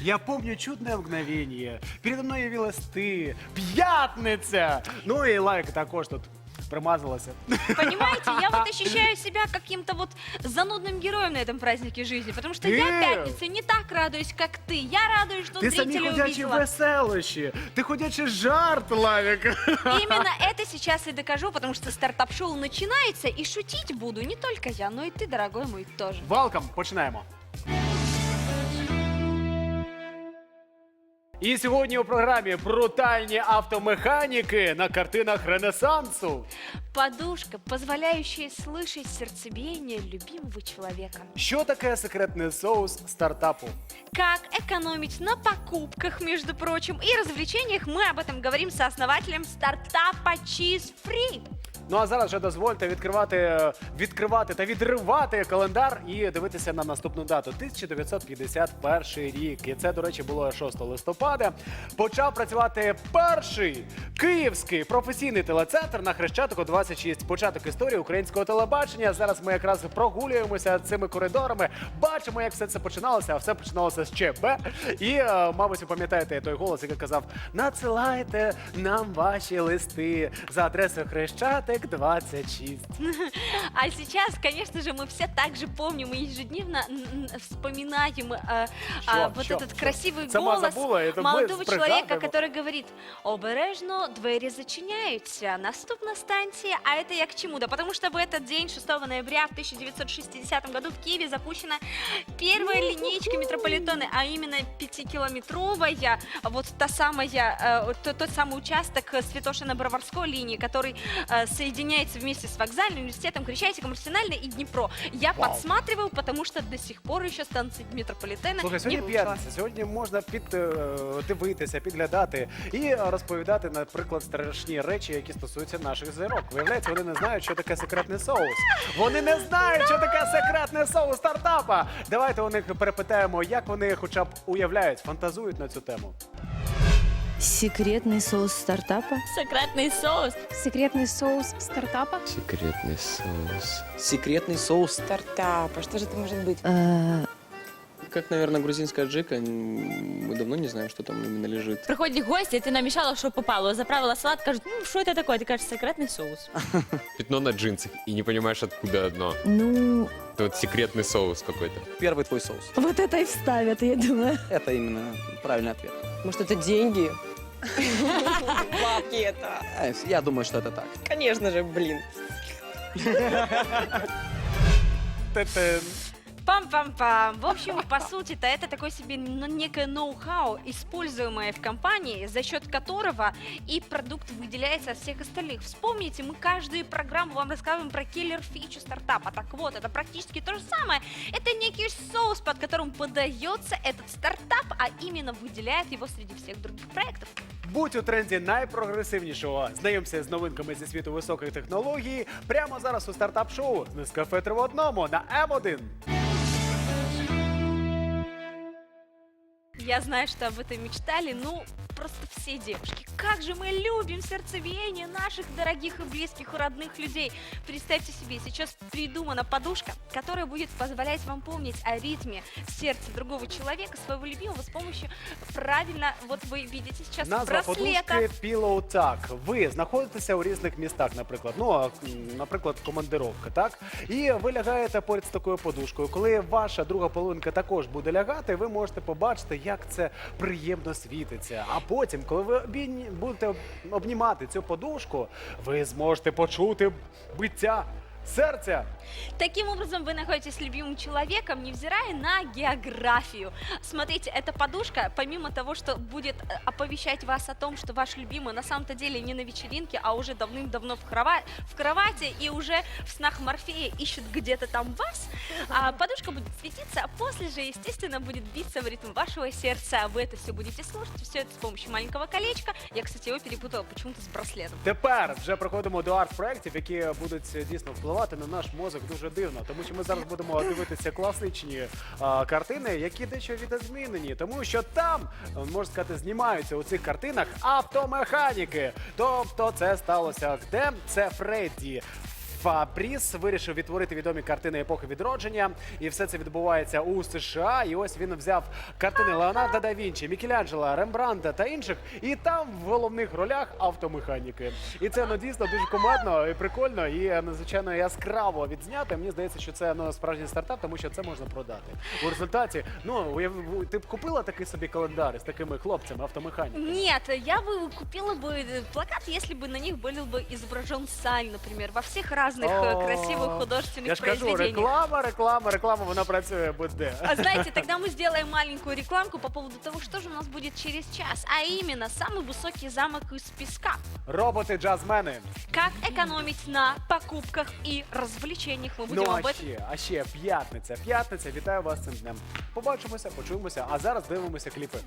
Я помню чудное мгновение. Передо мною явилась ти. П'ятниця! Ну і лайк також тут примазалася. Понимаете, я вот ощущаю себя каким-то вот занудным героем на этом празднике жизни, потому что я Ты- пятницу не так радуюсь, как ты. Я радуюсь, что Ти самі зрители ходячі увидела. веселощі. Ти ходячий жарт, Лавік. Именно это сейчас и докажу, потому что стартап-шоу начинается, и шутить буду не только я, но и ты, дорогой мой, тоже. Валкам, починаємо. І сьогодні у програмі брутальні автомеханіки на картинах Ренесансу. Подушка, позволяющая слышать сердцебиение любимого человека. Що таке секретний соус стартапу? Как экономить на покупках, между прочим, и развлечениях. Мы об этом говорим с основателем стартапа Cheese Free. Ну а зараз вже дозвольте відкривати, відкривати та відривати календар і дивитися на наступну дату 1951 рік. І це, до речі, було 6 листопада. Почав працювати перший київський професійний телецентр на Хрещатику 26. Початок історії українського телебачення. Зараз ми якраз прогулюємося цими коридорами. Бачимо, як все це починалося. А все починалося з ЧБ. І, е, мабуть, ви пам'ятаєте той голос, який казав: надсилайте нам ваші листи за адресою Хрещатик 26. А сейчас, конечно же, мы все также помним и ежедневно вспоминаем э, а, вот этот красивый Сама голос забула, это мы молодого человека, который говорит, обережно, двері зачиняються, наступна станция, а это я к чему? Да потому что в этот день, 6 ноября в 1960 году в Киеве запущена первая линейка метрополитена, а именно пятикилометровая, вот та самая, э, то- тот самый участок э, Святошино-Броварской линии, который э, соединяется вместе с вокзальным университетом, Крещатиком, Арсенальной и Днепро. Я Вау. подсматриваю, потому что до сих пор еще станции метрополитена Слухай, не сьогодні п'ятниця. Сьогодні можна під, е, дивитися, підглядати і розповідати, наприклад, страшні речі, які стосуються наших зірок. Виявляється, вони не знають, що таке секретний соус. Вони не знають, що таке секретний соус стартапа. Давайте у них перепитаємо, як вони хоча б уявляють, фантазують на цю тему. Секретный соус стартапа. Секретный соус. Секретный соус стартапа. Секретный соус. Секретный соус стартапа. Что же это может быть? Э, Как, наверное, грузинская джика. м, Мы давно не знаем, что там именно лежит. Приходять гості, ти намішала, що попало. Заправила салат, кажуть, ну що це таке? Ти кажеш, секретний соус. пятно на джинсах и не понимаешь, откуда одно. ну, Это вот секретный соус какой-то. Первый твой соус. вот это и вставят, я думаю. Это именно правильный ответ. Может, это деньги? Бабки это. Э, Я думаю, что это так. Конечно же, блин. Пам-пам-пам. В общем, по сути-то это такой себе ну, некое ноу-хау, используемое в компании, за счет которого и продукт выделяется от всех остальных. Вспомните, мы каждую программу вам рассказываем про киллер фичу стартапа. Так вот, это практически то же самое. Это некий соус, под которым подается этот стартап, а именно выделяет его среди всех других проектов. Будь у тренді найпрогресивнішого. Знайомся з новинками зі світу високих технологій прямо зараз у стартап-шоу з Нескафе три в одному на М1. Я знаю, что об этом мечтали, ну, просто все девушки. Как же мы любим сердцебиение наших дорогих и близких, и родных людей. Представьте себе, сейчас придумана подушка, которая будет позволять вам помнить о ритме сердца другого человека, своего любимого, с помощью правильно, вот вы видите сейчас, Назва браслета. подушки Pillow Talk. Ви знаходитеся у різних містах, наприклад, ну а, м, наприклад, командировка, так? І ви лягаєте поряд з такою подушкою. Коли ваша друга половинка також буде лягати, ви можете побачити, як це приємно світиться. А потім, коли ви обійні- будете об- обнімати цю подушку, ви зможете почути биття серця. Таким образом, вы находитесь с любимым человеком, невзирая на географию. Смотрите, эта подушка, помимо того, что будет э, оповещать вас о том, что ваш любимый на самом-то деле не на вечеринке, а уже давным-давно в, крова- в кровати и уже в снах Морфея ищет где-то там вас, а подушка будет светиться, а после же, естественно, будет биться в ритм вашего сердца. А Вы это все будете слушать, все это с помощью маленького колечка. Я, кстати, его перепутала почему-то с браслетом. Тепер вже проходимо до арт-проєктів, які будуть е, дійсно впливати на наш мозок дуже дивно. Тому що ми зараз будемо дивитися класичні а, картини, які дещо відозмінені. Тому що там, можна сказати, знімаються у цих картинах автомеханіки. Тобто це сталося де? Це Фредді. Фабріс вирішив відтворити відомі картини епохи відродження, і все це відбувається у США. І ось він взяв картини Леонардо да Вінчі, Мікеланджело, Рембранта та інших, і там в головних ролях автомеханіки. І це ну дійсно дуже кумедно і прикольно, і е, надзвичайно яскраво відзнято. Мені здається, що це ну справжній стартап, тому що це можна продати. У результаті, ну уяв- ти б купила такий собі календар з такими хлопцями, автомеханіками? Нет, я бы купила бы э, плакат, если бы на них был бы изображен Сань, например, во всех разных э, О, красивых художественных Я ж кажу, произведениях. реклама, реклама, реклама, вона працює будь-де. А знаете, тогда мы сделаем маленькую рекламку по поводу того, что же у нас будет через час. А именно, самый высокий замок из песка. Роботи-джазмени. Как экономить на покупках и развлечениях. Мы будем Ну об а этом ще, а ще п'ятниця. П'ятниця. Вітаю вас з цим днем. Побачимося, почуємося, а зараз дивимося кліпи.